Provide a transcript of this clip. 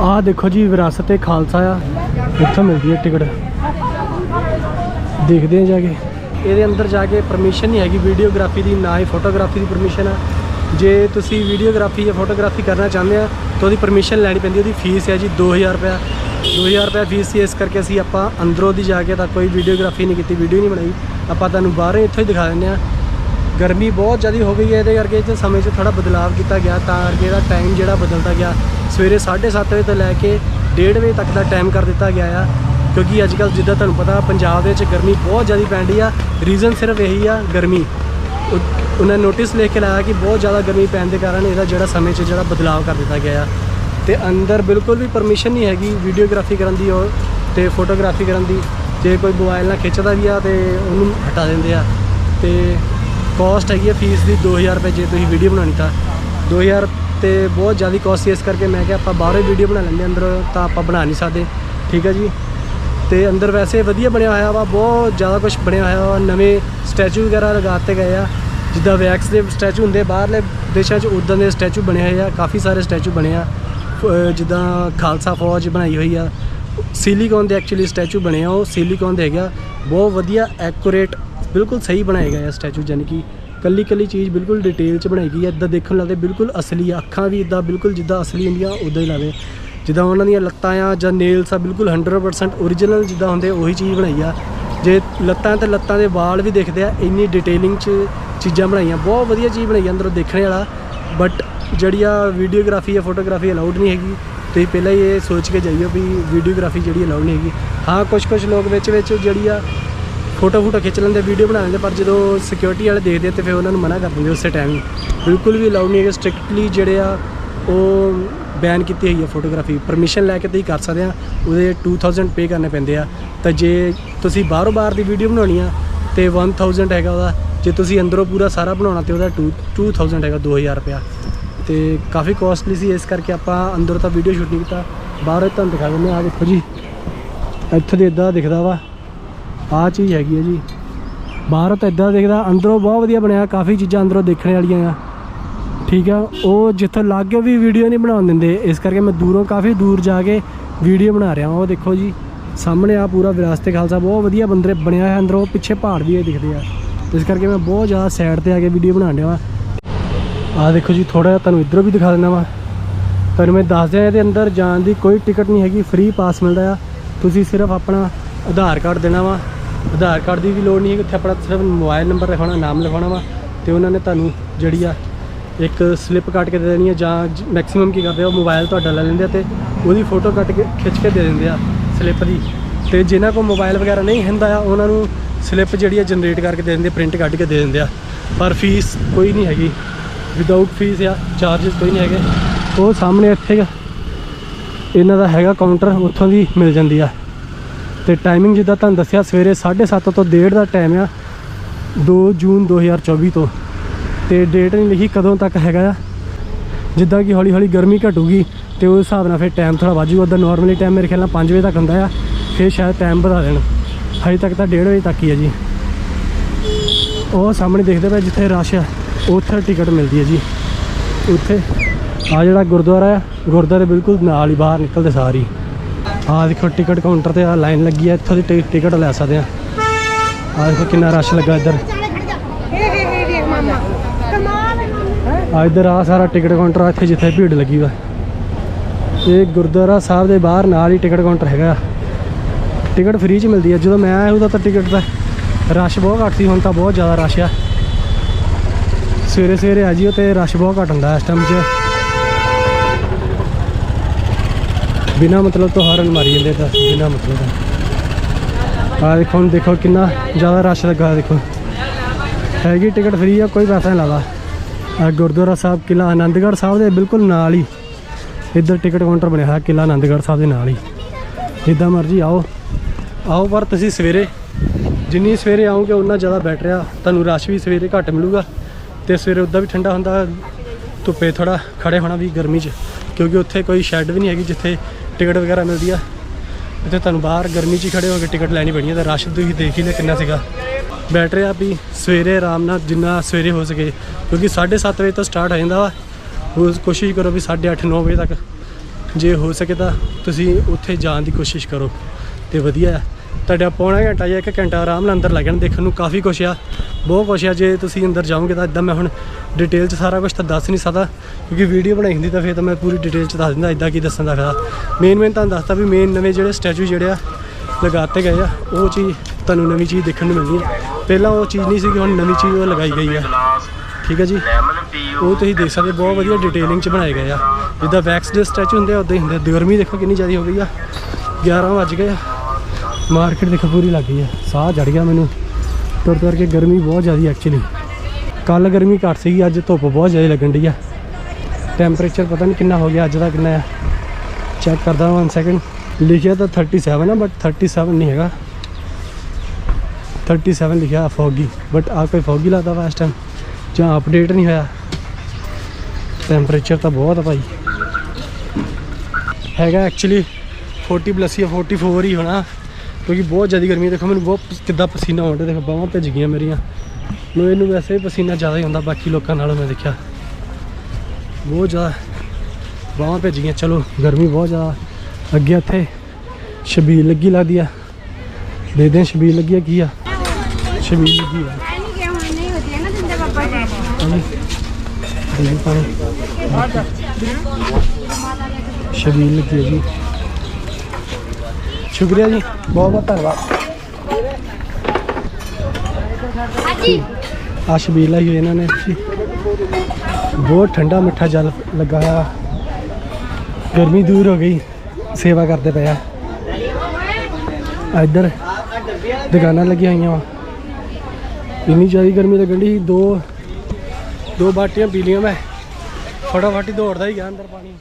ਆਹ ਦੇਖੋ ਜੀ ਵਿਰਾਸਤ ਏ, ਖਾਲਸਾ ਆ। ਇੱਥੋਂ ਮਿਲਦੀ ਹੈ ਟਿਕਟ। ਦੇਖਦੇ ਆ ਜਾ ਕੇ। ਇਹਦੇ ਅੰਦਰ ਜਾ ਕੇ ਪਰਮਿਸ਼ਨ ਨਹੀਂ ਹੈਗੀ ਵੀਡੀਓਗ੍ਰਾਫੀ ਦੀ, ਨਾ ਹੀ ਫੋਟੋਗ੍ਰਾਫੀ ਦੀ ਪਰਮਿਸ਼ਨ ਆ। ਜੇ ਤੁਸੀਂ ਵੀਡੀਓਗ੍ਰਾਫੀ ਜਾਂ ਫੋਟੋਗ੍ਰਾਫੀ ਕਰਨਾ ਚਾਹੁੰਦੇ ਆ, ਤਾਂ ਉਹਦੀ ਪਰਮਿਸ਼ਨ ਲੈਣੀ ਪੈਂਦੀ, ਉਹਦੀ ਫੀਸ ਹੈ ਜੀ 2000 ਰੁਪਇਆ। 2000 ਰੁਪਇਆ ਫੀਸ ਸੀ, ਇਸ ਕਰਕੇ ਅਸੀਂ ਆਪਾਂ ਅੰਦਰੋਂ ਦੀ ਜਾ ਕੇ ਤਾਂ ਕੋਈ ਵੀਡੀਓਗ੍ਰਾਫੀ ਨਹੀਂ ਕੀਤੀ ਵੀਡੀਓ ਨਹੀਂ ਬਣਾਈ। ਆਪਾਂ ਤੁਹਾਨੂੰ ਬਾਹਰੋਂ ਇੱਥੋਂ ਹੀ ਦਿਖਾ ਦਿੰਦੇ ਆ। ਗਰਮੀ ਬਹੁਤ ਜ਼ਿਆਦਾ ਹੋ ਗਈ ਹੈ, ਇਹਦੇ ਕਰਕੇ ਇਹ ਸਮੇਂ 'ਚ ਥੋੜਾ ਬਦਲਾਅ ਕੀਤਾ ਗਿਆ ਤਾਂ ਕਰਕੇ ਇਹਦਾ ਟਾਈਮ ਜਿਹੜਾ ਬਦਲਦਾ ਗਿਆ। ਸਵੇਰੇ 7:30 ਵਜੇ ਤੋਂ ਲੈ ਕੇ 1:30 ਵਜੇ ਤੱਕ ਦਾ ਟਾਈਮ ਕਰ ਦਿੱਤਾ ਗਿਆ ਆ। ਕਿਉਂਕਿ ਅੱਜ ਕੱਲ੍ਹ ਜਿੱਦਾਂ ਤੁਹਾਨੂੰ ਪਤਾ, ਪੰਜਾਬ ਦੇ ਵਿੱਚ ਗਰਮੀ ਬਹੁਤ ਜ਼ਿਆਦਾ ਪੈਂਦੀ ਆ। ਰੀਜ਼ਨ ਸਿਰਫ ਇਹੀ ਆ, ਗਰਮੀ। ਉਹ- ਉਹਨਾਂ ਨੋਟਿਸ ਲਿਖ ਕੇ ਲਾਇਆ ਕਿ ਬਹੁਤ ਜ਼ਿਆਦਾ ਗਰਮੀ ਪੈਣ ਦੇ ਕਾਰਨ ਇਹਦਾ ਜਿਹੜਾ ਸਮੇਂ 'ਚ ਜਿਹੜਾ ਬਦਲਾਅ ਕਰ ਦਿੱਤਾ ਗਿਆ ਆ। ਤੇ ਅੰਦਰ ਬਿਲਕੁਲ ਵੀ ਪਰਮਿਸ਼ਨ ਨਹੀਂ ਹੈਗੀ ਵੀਡੀਓਗ੍ਰਾਫੀ ਕਰਨ ਦੀ ਔਰ ਤੇ ਫੋਟੋਗ੍ਰਾਫੀ ਕਰਨ ਦੀ। ਜੇ ਕੋਈ ਮੋਬਾਈਲ ਨਾਲ ਖਿੱਚਦਾ ਵੀ ਆ ਤੇ ਉਹਨੂੰ ਹਟਾ ਦਿੰਦੇ ਆ। ਤੇ ਕੋਸਟ ਹੈਗੀ ਹੈ ਫੀਸ ਦੀ 2000 ਰੁਪਏ ਜੇ ਤੁਸੀਂ ਵੀਡੀਓ ਬਣਾਉਣੀ ਤਾਂ। 2000 ਤੇ ਬਹੁਤ ਜ਼ਿਆਦਾ ਕੋਸਟ ਸੀ ਇਸ ਕਰਕੇ ਮੈਂ ਕਿਹਾ ਆਪਾਂ ਬਾਹਰੋਂ ਵੀਡੀਓ ਬਣਾ ਲੈਂਦੇ ਅੰਦਰ ਤਾਂ ਆਪਾਂ ਬਣਾ ਨਹੀਂ ਸਕਦੇ। ਠੀਕ ਹੈ ਜੀ? ਤੇ ਅੰਦਰ ਵੈਸੇ ਵਧੀਆ ਬਣਿਆ ਹੋਇਆ ਵਾ, ਬਹੁਤ ਜ਼ਿਆਦਾ ਕੁਝ ਬਣਿਆ ਹੋਇਆ ਵਾ। ਨਵੇਂ ਸਟੈਚੂ ਵਗੈਰਾ ਲਗਾਤੇ ਗਏ ਆ। ਜਿੱਦਾਂ ਵੈਕਸ ਦੇ ਸਟੈਚੂ ਹੁੰਦੇ, ਬਾਹਰਲੇ ਦੇਸ਼ਾਂ 'ਚ ਉਦਾਂ ਦੇ ਸਟੈਚੂ ਬਣੇ ਹੋਏ ਆ। ਕਾਫੀ ਸਾਰੇ ਸਟੈਚੂ ਬਣੇ ਆ। ਜਿੱਦਾਂ ਖਾਲਸਾ ਫੌਜ ਬਣਾਈ ਹੋਈ ਆ। ਸਿਲੀਕਨ ਦੇ ਐਕਚੁਅਲੀ ਸਟੈਚੂ ਬਣੇ ਆ, ਉਹ ਸਿਲੀਕਨ ਦੇ ਹੈਗਾ ਬਹੁਤ ਵਧੀਆ ਐਕੂਰੇਟ ਬਿਲਕੁਲ ਸਹੀ ਬਣਾਏ ਗਏ ਆ ਸਟੈਚੂ ਜਾਨੀ ਕਿ ਕੱਲੀ ਕੱਲੀ ਚੀਜ਼ ਬਿਲਕੁਲ ਡਿਟੇਲ 'ਚ ਬਣਾਈ ਗਈ ਹੈ, ਇਦਾਂ ਦੇਖਣ ਨੂੰ ਲੱਗਦੇ ਬਿਲਕੁਲ ਅਸਲੀ ਆ, ਅੱਖਾਂ ਵੀ ਇਦਾਂ ਬਿਲਕੁਲ ਜਿੱਦਾਂ ਅਸਲੀ ਹੁੰਦੀਆਂ ਉਦਾਂ ਹੀ ਲਾਵੇ ਜਿੱਦਾਂ ਉਹਨਾਂ ਦੀਆਂ ਲੱਤਾਂ ਆ ਜਾਂ ਨੇਲਸ ਆ, ਬਿਲਕੁਲ 100% ਓਰੀਜਨਲ ਜਿੱਦਾਂ ਹੁੰਦੇ, ਉਹੀ ਚੀਜ਼ ਬਣਾਈ ਆ। ਜੇ ਲੱਤਾਂ ਤੇ ਲੱਤਾਂ ਦੇ ਵਾਲ ਵੀ ਦੇਖਦੇ ਆ, ਇੰਨੀ ਡਿਟੇਲਿੰਗ 'ਚ ਚੀਜ਼ਾਂ ਬਣਾਈਆਂ, ਬਹੁਤ ਵਧੀਆ ਚੀਜ਼ ਬਣਾਈ ਆ ਅੰਦਰੋਂ ਦੇਖਣ ਵਾਲਾ। ਬਟ ਜਿਹੜੀ ਆ ਵੀਡੀਓਗ੍ਰਾਫੀ ਜਾਂ ਫੋਟੋਗ੍ਰਾਫੀ ਅਲਾਉਡ ਨਹੀਂ ਹੈਗੀ, ਤੁਸੀਂ ਪਹਿਲਾਂ ਹੀ ਇਹ ਸੋਚ ਕੇ ਜਾਈਓ ਵੀ ਵੀਡੀਓਗ੍ਰਾਫੀ ਜਿਹੜੀ ਅਲਾਉਡ ਨਹੀਂ ਹੈਗੀ। ਹਾਂ ਕੁਝ ਕੁਝ ਲੋਕ ਵਿੱਚ ਵਿੱਚ ਜਿਹੜੀ ਆ ਫੋਟੋ ਫੋਟੋ ਖਿੱਚ ਲੈਂਦੇ, ਵੀਡੀਓ ਬਣਾ ਲੈਂਦੇ, ਪਰ ਜਦੋਂ ਸਿਕਿਉਰਿਟੀ ਵਾਲੇ ਦੇਖਦੇ ਤੇ ਫਿਰ ਉਹਨਾਂ ਨੂੰ ਮਨਾ ਕਰ ਦਿੰਦੇ ਉਸੇ ਟਾਈਮ ਹੀ। ਬਿਲਕੁਲ ਵੀ ਅਲਾਉਡ ਨਹੀਂ ਹੈਗੇ ਸਟ੍ਰਿਕਟਲੀ ਜਿਹੜੇ ਆ, ਉਹ ਬੈਨ ਕੀਤੀ ਹੋਈ ਹੈ ਫੋਟੋਗ੍ਰਾਫੀ ਪਰਮਿਸ਼ਨ ਲੈ ਕੇ ਤੁਸੀਂ ਕਰ ਸਕਦੇ ਆ, ਉਹਦੇ 2000 ਪੇ ਕਰਨੇ ਪੈਂਦੇ ਆ। ਤਾਂ ਜੇ ਤੁਸੀਂ ਬਾਹਰੋਂ ਬਾਹਰ ਦੀ ਵੀਡੀਓ ਬਣਾਉਣੀ ਆ, ਤੇ 1000 ਹੈਗਾ ਉਹਦਾ। ਜੇ ਤੁਸੀਂ ਅੰਦਰੋਂ ਪੂਰਾ ਸਾਰਾ ਬਣਾਉਣਾ ਤੇ ਉਹਦਾ 2 2000 ਹੈਗਾ 2000 ਰੁਪਇਆ। ਤੇ ਕਾਫੀ ਕਾਸਟਲੀ ਸੀ, ਇਸ ਕਰਕੇ ਆਪਾਂ ਅੰਦਰੋਂ ਤਾਂ ਵੀਡੀਓ ਸ਼ੂਟ ਨਹੀਂ ਕੀਤਾ। ਬਾਹਰੋਂ ਤੁਹਾਨੂੰ ਦਿਖਾ ਦਿੰਦੇ ਆ ਦੇਖੋ ਜੀ। ਇੱਥੇ ਦੇ ਇਦਾਂ ਦਿਖਦਾ ਵਾ। ਆਹ ਚੀਜ਼ ਹੈਗੀ ਹੈ ਜੀ। ਬਾਹਰੋਂ ਤਾਂ ਇਦਾਂ ਦੇਖਦਾ, ਅੰਦਰੋਂ ਬਹੁਤ ਵਧੀਆ ਬਣਿਆ, ਕਾਫੀ ਚੀਜ਼ਾਂ ਅੰਦਰੋਂ ਦੇਖਣ ਵਾਲੀਆਂ ਆ। ਠੀਕ ਆ, ਉਹ ਜਿੱਥੋਂ ਲਾਗੇ ਵੀ ਵੀਡੀਓ ਨਹੀਂ ਬਣਾਉਣ ਦਿੰਦੇ, ਇਸ ਕਰਕੇ ਮੈਂ ਦੂਰੋਂ ਕਾਫੀ ਦੂਰ ਜਾ ਕੇ ਵੀਡੀਓ ਬਣਾ ਰਿਹਾ ਹਾਂ ਉਹ ਦੇਖੋ ਜੀ। ਸਾਹਮਣੇ ਆ ਪੂਰਾ ਵਿਰਾਸਤ ਖਾਲਸਾ, ਬਹੁਤ ਵਧੀਆ ਬੰਦਰੇ ਬਣਿਆ ਹੈ ਅੰਦਰੋਂ, ਪਿੱਛੇ ਪਹਾੜ ਵੀ ਇਹ ਦਿਖਦੇ ਆ। ਇਸ ਕਰਕੇ ਮੈਂ ਬਹੁਤ ਜ਼ਿਆਦਾ ਸਾਈਡ ਤੇ ਆ ਕੇ ਵੀਡੀਓ ਬਣਾਉਣ ਡਿਆ ਵਾਂ। ਆਹ ਦੇਖੋ ਜੀ ਥੋੜਾ ਜਿਹਾ ਤੁਹਾਨੂੰ ਇਧਰੋਂ ਵੀ ਦਿਖਾ ਦਿੰਦਾ ਵਾਂ। ਤੁਹਾਨੂੰ ਮੈਂ ਦੱਸ ਦਿਆਂ, ਇਹਦੇ ਅੰਦਰ ਜਾਣ ਦੀ ਕੋਈ ਟਿਕਟ ਨਹੀਂ ਹੈਗੀ ਫ੍ਰੀ ਪਾਸ ਮਿਲਦਾ ਆ। ਤੁਸੀਂ ਸਿਰਫ ਆਪਣਾ ਆਧਾਰ ਕਾਰਡ ਦੇਣਾ ਵਾ। ਆਧਾਰ ਕਾਰਡ ਦੀ ਵੀ ਲੋੜ ਨਹੀਂ ਹੈ ਉੱਥੇ ਆਪਣਾ ਸਿਰਫ ਮੋਬਾਈਲ ਨੰਬਰ ਲਿਖਾਉਣਾ, ਨਾਮ ਲਿਖਾਉਣਾ ਵਾ, ਤੇ ਉਹਨਾਂ ਨੇ ਤੁਹਾਨੂੰ ਜਿਹੜੀ ਆ ਇੱਕ ਸਲਿੱਪ ਕੱਟ ਕੇ ਦੇ ਦੇਣੀ ਹੈ ਜਾਂ ਮੈਕਸਿਮਮ ਕੀ ਕਰਦੇ ਆ, ਉਹ ਮੋਬਾਈਲ ਤੁਹਾਡਾ ਲੈ ਲੈਂਦੇ ਆ ਤੇ ਉਹਦੀ ਫੋਟੋ ਕੱਟ ਕੇ ਖਿੱਚ ਕੇ ਦੇ ਦਿੰਦੇ ਆ ਸਲਿੱਪ ਦੀ। ਤੇ ਜਿਨ੍ਹਾਂ ਕੋਲ ਮੋਬਾਈਲ ਵਗੈਰਾ ਨਹੀਂ ਹੁੰਦਾ ਆ, ਉਹਨਾਂ ਨੂੰ ਸਲਿੱਪ ਜਿਹੜੀ ਆ ਜਨਰੇਟ ਕਰਕੇ ਦੇ ਦਿੰਦੇ ਪ੍ਰਿੰਟ ਕੱਢ ਕੇ ਦੇ ਦਿੰਦੇ ਆ। ਪਰ ਫੀਸ ਕੋਈ ਨਹੀਂ ਹੈਗੀ। ਵਿਦਆਊਟ ਫੀਸ ਆ ਚਾਰजेस ਕੋਈ ਨਹੀਂ ਹੈਗੇ। ਉਹ ਸਾਹਮਣੇ ਇੱਥੇ ਇਹਨਾਂ ਦਾ ਹੈਗਾ ਕਾਊਂਟਰ ਉੱਥੋਂ ਦੀ ਮਿਲ ਜਾਂਦੀ ਆ। ਤੇ ਟਾਈਮਿੰਗ ਜਿੱਦਾਂ ਤੁਹਾਨੂੰ ਦੱਸਿਆ, ਸਵੇਰੇ 7:30 ਤੋਂ 1:30 ਦਾ ਟਾਈਮ ਆ 2 ਜੂਨ 2024 ਤੋਂ। ਤੇ ਡੇਟ ਨਹੀਂ ਲਿਖੀ ਕਦੋਂ ਤੱਕ ਹੈਗਾ ਆ। ਜਿੱਦਾਂ ਕਿ ਹੌਲੀ ਹੌਲੀ ਗਰਮੀ ਘਟੂਗੀ, ਤੇ ਉਸ ਹਿਸਾਬ ਨਾਲ ਫਿਰ ਟਾਈਮ ਥੋੜਾ ਵਾਜੂਗਾ ਉਦੋਂ ਨਾਰਮਲੀ ਟਾਈਮ ਮੇਰੇ ਖਿਆਲ ਨਾਲ 5 ਵਜੇ ਤੱਕ ਹੁੰਦਾ ਆ, ਫਿਰ ਸ਼ਾਇਦ ਟਾਈਮ ਵਧਾ ਦੇਣ। ਹਜੇ ਤੱਕ ਤਾਂ 1:30 ਵਜੇ ਤੱਕ ਹੀ ਹੈ ਜੀ। ਉਹ ਸਾਹਮਣੇ ਦੇਖਦੇ ਪਏ ਜਿੱਥੇ ਰਸ਼ ਆ, ਉੱਥੇ ਟਿਕਟ ਮਿਲਦੀ ਹੈ ਜੀ। ਉੱਥੇ ਆ ਜਿਹੜਾ ਗੁਰਦੁਆਰਾ ਆ, ਗੁਰਦੁਆਰੇ ਬਿਲਕੁਲ ਨਾਲ ਹੀ, ਬਾਹਰ ਨਿਕਲਦੇ ਸਾਰੀ ਆ ਦੇਖੋ ਟਿਕਟ ਕਾਊਂਟਰ ਤੇ ਆ ਲਾਈਨ ਲੱਗੀ ਆ, ਇੱਥੋਂ ਦੀ ਟਿ- ਟਿਕਟ ਲੈ ਸਕਦੇ ਆ। ਆ ਦੇਖੋ ਕਿੰਨਾ ਰਸ਼ ਲੱਗਾ ਇੱਧਰ। ਆ ਇੱਧਰ ਆ ਸਾਰਾ ਟਿਕਟ ਕਾਊਂਟਰ ਆ ਇੱਥੇ ਜਿੱਥੇ ਭੀੜ ਲੱਗੀ ਵਾ। ਇਹ ਗੁਰਦੁਆਰਾ ਸਾਹਿਬ ਦੇ ਬਾਹਰ ਨਾਲ ਹੀ ਟਿਕਟ ਕਾਊਂਟਰ ਹੈਗਾ ਟਿਕਟ ਫ੍ਰੀ ਚ ਮਿਲਦੀ ਹੈ ਜਦੋਂ ਮੈਂ ਆਇਆ ਉਦੋਂ ਤਾਂ ਟਿਕਟ ਦਾ ਰਸ਼ ਬਹੁਤ ਘੱਟ ਸੀ, ਹੁਣ ਤਾਂ ਬਹੁਤ ਜ਼ਿਆਦਾ ਰਸ਼ ਆ। ਸਵੇਰੇ ਸਵੇਰੇ ਆ ਜਿਓ ਤੇ ਰਸ਼ ਬਹੁਤ ਘੱਟ ਹੁੰਦਾ ਇਸ ਟਾਈਮ 'ਚ। ਬਿਨਾ ਮਤਲਬ ਤੋਂ ਹਾਰਨ ਮਾਰੀ ਜਾਂਦੇ ਤਾਂ, ਬਿਨਾ ਮਤਲਬ ਆ ਦੇਖੋ, ਹੁਣ ਦੇਖੋ ਕਿੰਨਾ ਜ਼ਿਆਦਾ ਰਸ਼ ਲੱਗਾ ਦੇਖੋ। ਹੈਗੀ ਟਿਕਟ ਫ੍ਰੀ ਆ, ਕੋਈ ਪੈਸਾ ਨਹੀਂ ਲੱਗਦਾ। ਗੁਰਦੁਆਰਾ ਸਾਹਿਬ ਕਿਲਾ ਆਨੰਦਗੜ੍ਹ ਸਾਹਿਬ ਦੇ ਬਿਲਕੁਲ ਨਾਲ ਹੀ। ਇੱਧਰ ਟਿਕਟ ਕਾਊਂਟਰ ਬਣਿਆ ਹੋਇਆ ਕਿਲਾ ਆਨੰਦਗੜ੍ਹ ਸਾਹਿਬ ਦੇ ਨਾਲ ਹੀ। ਜਿੱਦਾਂ ਮਰਜ਼ੀ ਆਓ। ਆਓ, ਪਰ ਤੁਸੀਂ ਸਵੇਰੇ, ਜਿੰਨੀ ਸਵੇਰੇ ਆਓਗੇ ਉਨਾ ਜ਼ਿਆਦਾ ਬੈਟਰ ਆ। ਤੁਹਾਨੂੰ ਰਸ਼ ਵੀ ਸਵੇਰੇ ਘੱਟ ਮਿਲੂਗਾ, ਤੇ ਸਵੇਰੇ ਉੱਦਾਂ ਵੀ ਠੰਡਾ ਹੁੰਦਾ। ਧੁੱਪੇ ਥੋੜਾ ਖੜੇ ਹੋਣਾ ਵੀ ਗਰਮੀ 'ਚ, ਕਿਉਂਕਿ ਉੱਥੇ ਕੋਈ ਸ਼ੈੱਡ ਵੀ ਨਹੀਂ ਹੈਗੀ, ਜਿੱਥੇ ਟਿਕਟ ਵਗੈਰਾ ਮਿਲਦੀ ਆ। ਇੱਥੇ ਤੁਹਾਨੂੰ ਬਾਹਰ ਗਰਮੀ 'ਚ ਹੀ ਖੜੇ ਹੋ ਕੇ ਟਿਕਟ ਲੈਣੀ ਪੈਣੀ ਹੈ ਤਾਂ ਰਸ਼ ਤੁਸੀਂ ਦੇਖ ਹੀ ਲਿਆ ਕਿੰਨਾ ਸੀਗਾ। ਬੈਟਰ ਆ ਵੀ ਸਵੇਰੇ ਆਰਾਮ ਨਾਲ ਜਿੰਨਾ ਸਵੇਰੇ ਹੋ ਸਕੇ, ਕਿਉਂਕਿ 7:30 ਵਜੇ ਤੋਂ ਸਟਾਰਟ ਹੋ ਜਾਂਦਾ ਵਾ। ਉਹ ਕੋਸ਼ਿਸ਼ ਕਰੋ ਵੀ 8:30 9 ਵਜੇ ਤੱਕ ਜੇ ਹੋ ਸਕੇ ਤਾਂ ਤੁਸੀਂ ਉੱਥੇ ਜਾਣ ਦੀ ਕੋਸ਼ਿਸ਼ ਕਰੋ। ਤੇ ਵਧੀਆ ਆ। ਤੁਹਾਡਾ ਪੌਣਾ ਘੰਟਾ ਜਾਂ ਇੱਕ ਘੰਟਾ ਆਰਾਮ ਨਾਲ ਅੰਦਰ ਲੱਗ ਜਾਣਾ, ਦੇਖਣ ਨੂੰ ਕਾਫੀ ਕੁਛ ਆ। ਬਹੁਤ ਕੁਛ ਆ, ਜੇ ਤੁਸੀਂ ਅੰਦਰ ਜਾਓਗੇ ਤਾਂ ਇਦਾਂ ਮੈਂ ਹੁਣ ਡਿਟੇਲ 'ਚ ਸਾਰਾ ਕੁਝ ਤਾਂ ਦੱਸ ਨਹੀਂ ਸਕਦਾ, ਕਿਉਂਕਿ ਵੀਡੀਓ ਬਣਾਈ ਹੁੰਦੀ ਤਾਂ ਫਿਰ ਤਾਂ ਮੈਂ ਪੂਰੀ ਡਿਟੇਲ 'ਚ ਦੱਸ ਦਿੰਦਾ ਇਦਾਂ ਕੀ ਦੱਸਣ ਦਾ ਫਾਇਦਾ ਮੇਨ ਮੇਨ ਤੁਹਾਨੂੰ ਦੱਸਤਾ ਵੀ ਮੇਨ ਨਵੇਂ ਜਿਹੜੇ ਸਟੈਚੂ ਜਿਹੜੇ ਆ, ਲਗਾਤੇ ਗਏ ਆ, ਉਹ ਚੀਜ਼ ਤੁਹਾਨੂੰ ਨਵੀਂ ਚੀਜ਼ ਦੇਖਣ ਨੂੰ ਮਿਲਣੀ ਹੈ ਪਹਿਲਾਂ ਉਹ ਚੀਜ਼ ਨਹੀਂ ਸੀ ਕਿ ਹੁਣ ਨਵੀਂ ਚੀਜ਼ ਉਹ ਲਗਾਈ ਗਈ ਆ। ਠੀਕ ਹੈ ਜੀ? ਉਹ ਤੁਸੀਂ ਦੇਖ ਸਕਦੇ, ਬਹੁਤ ਵਧੀਆ ਡਿਟੇਲਿੰਗ ਚ ਬਣਾਏ ਗਏ ਆ। ਜਿੱਦਾਂ ਵੈਕਸ ਦੇ ਸਟੈਚੂ ਹੁੰਦੇ ਆ ਉਦਾਂ ਹੀ ਹੁੰਦੇ ਆ। ਗਰਮੀ ਦੇਖੋ ਕਿੰਨੀ ਜ਼ਿਆਦਾ ਹੋ ਗਈ ਆ। 11 ਵੱਜ ਗਏ ਆ। ਮਾਰਕੀਟ ਦੇਖੋ ਪੂਰੀ ਲੱਗ ਗਈ ਆ ਸਾਹ ਚੜ ਗਿਆ ਮੈਨੂੰ। ਤੁਰ ਤੁਰ ਕੇ ਗਰਮੀ ਬਹੁਤ ਜ਼ਿਆਦਾ ਐਕਚੁਅਲੀ ਕੱਲ ਗਰਮੀ ਘੱਟ ਸੀਗੀ, ਅੱਜ ਧੁੱਪ ਬਹੁਤ ਜ਼ਿਆਦਾ ਲੱਗਣ ਡਈ ਆ ਟੈਂਪਰੇਚਰ ਪਤਾ ਨਹੀਂ ਕਿੰਨਾ ਹੋ ਗਿਆ, ਅੱਜ ਦਾ ਕਿੰਨਾ ਆ ਚੈੱਕ ਕਰਦਾ ਹਾਂ 1 ਸੈਕਿੰਡ ਲਿਖਿਆ ਤਾਂ 37 ਆ ਬਟ 37 ਨਹੀਂ ਹੈਗਾ। 37 ਲਿਖਿਆ, ਫੌਗੀ। ਬਟ ਆ ਕੋਈ ਫੌਗੀ ਲੱਗਦਾ ਵਾ ਇਸ ਟਾਈਮ ਜਾਂ ਅਪਡੇਟ ਨਹੀਂ ਹੋਇਆ। ਟੈਂਪਰੇਚਰ ਤਾਂ ਬਹੁਤ ਆ ਭਾਈ। ਹੈਗਾ ਐਕਚੁਅਲੀ 40 ਪਲੱਸ ਜਾਂ 44 ਹੀ ਹੋਣਾ। ਕਿਉਂਕਿ ਬਹੁਤ ਜ਼ਿਆਦਾ ਗਰਮੀ ਹੈ। ਦੇਖੋ ਮੈਨੂੰ ਬਹੁਤ ਕਿੱਦਾਂ ਪਸੀਨਾ ਆਉਂਦਾ ਦੇਖੋ ਬਾਹਾਂ ਭਿੱਜ ਗਈਆਂ ਮੇਰੀਆਂ। ਮੈਨੂੰ ਇਹਨੂੰ ਵੈਸੇ ਵੀ ਪਸੀਨਾ ਜ਼ਿਆਦਾ ਹੀ ਹੁੰਦਾ ਬਾਕੀ ਲੋਕਾਂ ਨਾਲੋਂ ਮੈਂ ਦੇਖਿਆ। ਬਹੁਤ ਜ਼ਿਆਦਾ ਬਾਹਾਂ ਭਿੱਜ ਗਈਆਂ। ਚਲੋ ਗਰਮੀ ਬਹੁਤ ਜ਼ਿਆਦਾ। ਅੱਗੇ ਇੱਥੇ ਛਬੀਲ ਲੱਗੀ ਲੱਗਦੀ ਆ। ਦੇ ਦੇ ਛਬੀਲ ਲੱਗੀ ਆ ਕੀ ਆ। ਛਬੀਲ ਲੱਗੀ ਆ। ਸ਼ਬੀਲ ਲੱਗੀ ਹੈ ਜੀ। ਸ਼ੁਕਰੀਆ ਜੀ ਬਹੁਤ ਬਹੁਤ ਧੰਨਵਾਦ। ਹਾਂਜੀ। ਆ ਸ਼ਬੀਲ ਲਾਈ ਇਹਨਾਂ ਨੇ। ਬਹੁਤ ਠੰਡਾ ਮਿੱਠਾ ਜਲ ਲੱਗਾ ਆ। ਗਰਮੀ ਦੂਰ ਹੋ ਗਈ ਸੇਵਾ ਕਰਦੇ ਪਏ ਆ। ਇੱਧਰ ਦੁਕਾਨਾਂ ਲੱਗੀਆਂ ਹੋਈਆਂ ਵਾ। ਇੰਨੀ ਜ਼ਿਆਦਾ ਗਰਮੀ ਲੱਗਣ ਦੀ ਦੋ ਦੋ ਬਾਟੀਆਂ ਪੀ ਲਈਆਂ ਮੈਂ। ਫਟਾਫਟ ਹੀ ਦੌੜਦਾ ਹੀ ਗਿਆ ਅੰਦਰ ਪਾਣੀ।